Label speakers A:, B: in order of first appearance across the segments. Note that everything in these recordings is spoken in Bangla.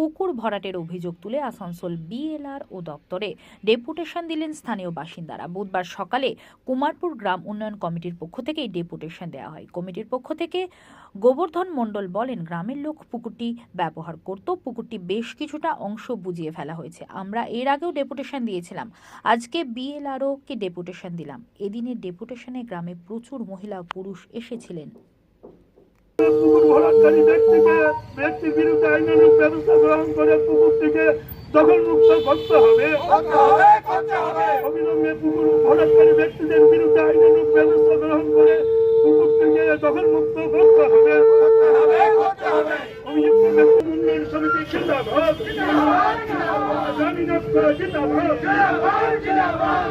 A: পুকুর ভরাটের অভিযোগ তুলে আসানসোল বিএলআর ও দপ্তরে। ডেপুটেশন দিলেন স্থানীয় বাসিন্দারা। বুধবার সকালে কুমারপুর গ্রাম উন্নয়ন কমিটির পক্ষ থেকে ডেপুটেশন দেওয়া হয়। কমিটির পক্ষ থেকে গোবর্ধন মণ্ডল বলেন, গ্রামের লোক পুকুরটি ব্যবহার করত। পুকুরটি বেশ কিছুটা অংশ বুঝিয়ে ফেলা হয়েছে। আমরা এর আগেও ডেপুটেশন দিয়েছিলাম। আজকে বিএলআরও কে ডেপুটেশন দিলাম। এদিনের ডেপুটেশনে গ্রামে প্রচুর মহিলা পুরুষ এসেছিলেন।
B: পুকুর ব্যক্তিকে ব্যক্তির বিরুদ্ধে আইনানুগ ব্যবস্থা গ্রহণ করে পুকুরটিকে দখল মুক্ত করতে হবে। অবিলম্বে পুকুর ব্যক্তিদের বিরুদ্ধে ব্যবস্থা গ্রহণ করে পুকুরটিকে দখল মুক্ত করতে হবে। অভিযুক্ত ব্যক্তি উন্নয়ন সমিতি জিন্দাবাদ। জানি করে জিন্দাবাদ।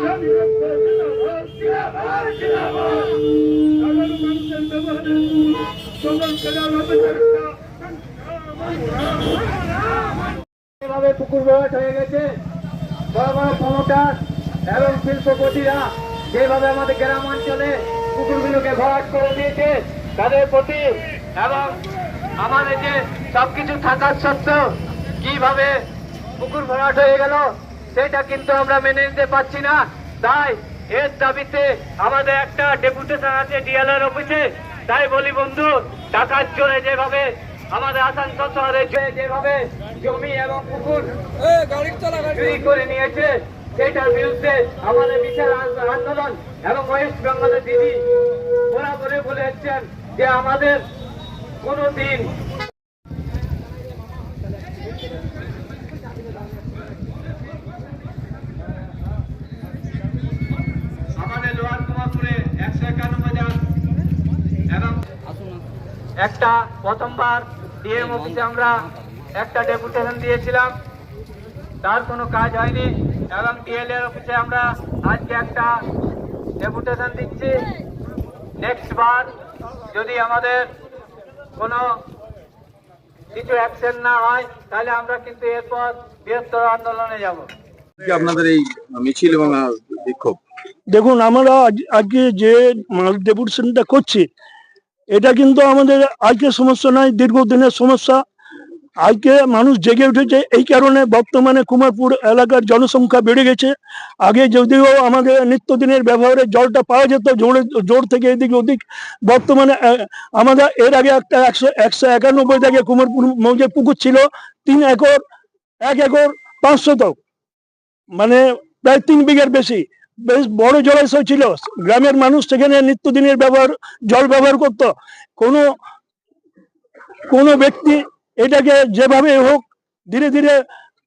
B: জানি করে জিন্দাবাদ। সাধারণ মানুষের ব্যবহারে সকল কেনার অপেক্ষা
C: এভাবে পুকুর ভরাট হয়ে গেছে। বড় বড় প্রমোটার এবং শিল্পপতিরা যেভাবে আমাদের গ্রাম অঞ্চলে পুকুরগুলোকে ভরাট করে দিয়েছে, তাদের প্রতি এবং আমাদের যে সবকিছু থাকার সত্ত্বেও কীভাবে পুকুর ভরাট হয়ে গেল, সেটা কিন্তু আমরা মেনে নিতে পারছি না। তাই এর দাবিতে আমাদের একটা ডেপুটেশন আছে, ডিএলআর অফিসে। তাই বলি বন্ধু টাকার জোরে যেভাবে আমাদের আসানসোল শহরে যেভাবে জমি এবং পুকুর চুরি করে নিয়েছে সেটার বিরুদ্ধে আমাদের বিশাল আন্দোলন এবং ওয়েস্ট বেঙ্গলের দিদি বরাবরে বলে যাচ্ছেন যে আমাদের কোনো দিন আমাদের লোহার কুমারপুরে একশো একান্ন হাজার এবং একটা প্রথমবার ডিএম অফিসে আমরা একটা ডেপুটেশন দিয়েছিলাম। তার কোনো কাজ হয়নি এবং ডিএলএর অফিসে আমরা আজকে একটা ডেপুটেশন দিচ্ছি। নেক্সট বার যদি আমাদের কোনো কিছু অ্যাকশন না হয় তাহলে আমরা কিন্তু এরপর বৃহত্তর আন্দোলনে যাব।
D: আপনাদের এই মিছিল এবং বিক্ষোভ?
B: দেখুন আমরা আজ- আজকে যে মাল ডেপুটেশনটা করছি এটা কিন্তু আমাদের আজকে সমস্যা নয়, দীর্ঘদিনের সমস্যা। আজকে মানুষ জেগে উঠেছে, এই কারণে বর্তমানে কুমারপুর এলাকার জনসংখ্যা বেড়ে গেছে। আগে যদিও আমাদের নিত্যদিনের ব্যবহারে জলটা পাওয়া যেত, জোরে, জোর থেকে এদিক ওদিক, বর্তমানে আমাদের এর আগে একটা একশো একশো একানব্বই থেকে কুমারপুর মৌজে পুকুর ছিল, তিন একর, এক একর পাঁচশো তো মানে প্রায় তিন বিঘের বেশি। বেশ বড় জলাশয় ছিল। গ্রামের মানুষ সেখানে নিত্যদিনের ব্যবহার, জল ব্যবহার করত। কোনো কোনো ব্যক্তি এটাকে যেভাবে হোক ধীরে ধীরে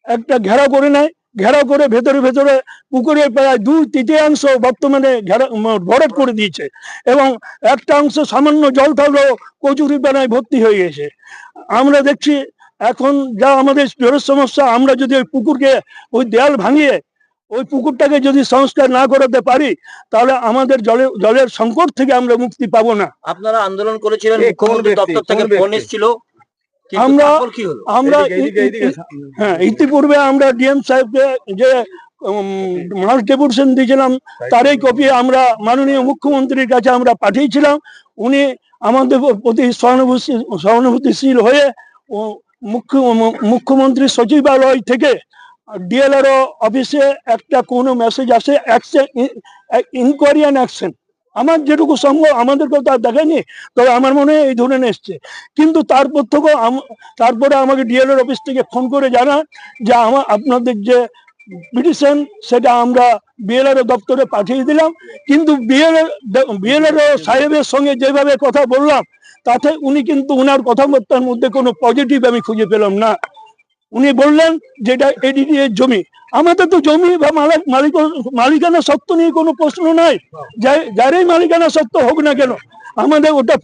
B: একটা ঘেরাও করে নেয়। ঘেরাও করে ভেতরে ভেতরে পুকুরের প্রায় দুই তৃতীয়াংশ বর্তমানে ঘেরা ভরাট করে দিয়েছে এবং একটা অংশ সামান্য জল থাকলেও কচুরি পানায় ভর্তি হয়ে গেছে। আমরা দেখছি এখন যা আমাদের জলের সমস্যা, আমরা যদি ওই পুকুরকে ওই দেয়াল ভাঙিয়ে ওই পুকুরটাকে যদি সংস্কার না করাতে পারি তাহলে আমাদের জলের জলের সংকট থেকে আমরা মুক্তি পাবো না।
E: আপনারা আন্দোলন করেছিলেন মুখ্যমন্ত্রী দপ্তর থেকে
D: কোন
E: ফোন এসেছিল
B: আমরা
E: তারপর কি হলো?
B: আমরা হ্যাঁ ইতিপূর্বে আমরা ডিএম সাহেবকে যে মাস ডেপুটেশন দিয়েছিলাম তারই কপি আমরা মাননীয় মুখ্যমন্ত্রীর কাছে আমরা পাঠিয়েছিলাম। উনি আমাদের প্রতি সহানুভূতি সহানুভূতিশীল হয়ে ও মুখ্য মুখ্যমন্ত্রী সচিবালয় থেকে ডিএলআরও অফিসে একটা কোনো মেসেজ আসে অ্যাকশন ইনকোয়ারি অ্যান্ড অ্যাকশন আমার যেটুকু সম্ভব আমাদেরকে তো আর দেখেনি, তবে আমার মনে হয় এই ধরনের এসছে। কিন্তু তারপর থেকেও তারপরে আমাকে ডিএলআর অফিস থেকে ফোন করে জানান যে আমার আপনাদের যে পিটিশন সেটা আমরা বিএলআর দপ্তরে পাঠিয়ে দিলাম। কিন্তু বিএলআর বিএলআর সাহেবের সঙ্গে যেভাবে কথা বললাম, তাতে উনি কিন্তু উনার কথাবার্তার মধ্যে কোনো পজিটিভ আমি খুঁজে পেলাম না। উনি বললেন যেটা এডিডি এর জমি। আমাদের তো জমি বা মালিক মালিক, মালিকানা সত্ত্ব নিয়ে কোনো প্রশ্ন নাই। যারই মালিকানা সত্ত্ব হোক না কেন, আমাদের ওটা